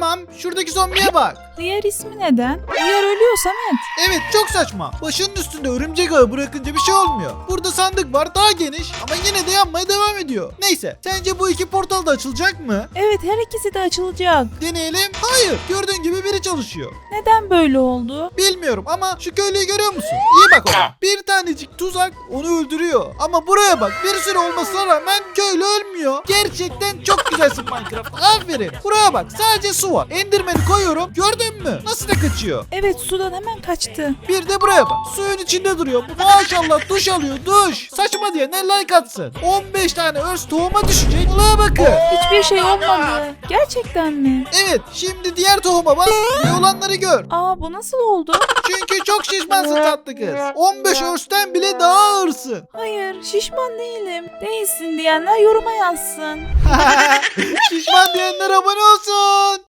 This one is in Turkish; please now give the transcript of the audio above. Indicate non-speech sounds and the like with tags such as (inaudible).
Tamam şuradaki zombiye bak. Diğer ismi neden? Diğer ölüyor Samet. Evet çok saçma. Başının üstünde örümcek ağı bırakınca bir şey olmuyor. Burada sandık var daha geniş ama yine de yanmaya devam ediyor. Neyse sence bu iki portal da açılacak mı? Evet her ikisi de açılacak. Deneyelim. Hayır gördüğün gibi biri çalışıyor. Neden böyle oldu? Bilmiyorum ama şu köylüyü görüyor musun? İyi bak ona. Bir tanecik tuzak onu öldürüyor. Ama buraya bak bir sürü olmasına rağmen köylü ölmüyor. Gerçekten çok güzelsin Minecraft. Aferin. Buraya bak sadece su var. Enderman'i koyuyorum. Gördün mü? Nasıl da kaçıyor. Evet sudan hemen kaçtı. Bir de buraya bak. Suyun içinde duruyor. Maşallah duş alıyor duş. Saçma diye ne like atsın. 15 tane örs tohuma düşecek. Olaya bakın. Hiçbir şey olmadı. Gerçekten mi? Evet şimdi diğer tohuma bas. Ne olanları gör. Aa bu nasıl oldu? Çünkü çok şişmansın tatlı kız. 15 örsten bile daha ağırsın. Hayır şişman değilim. Değilsin diyenler yoruma yazsın. (laughs) Şişman diyenler abone olsun.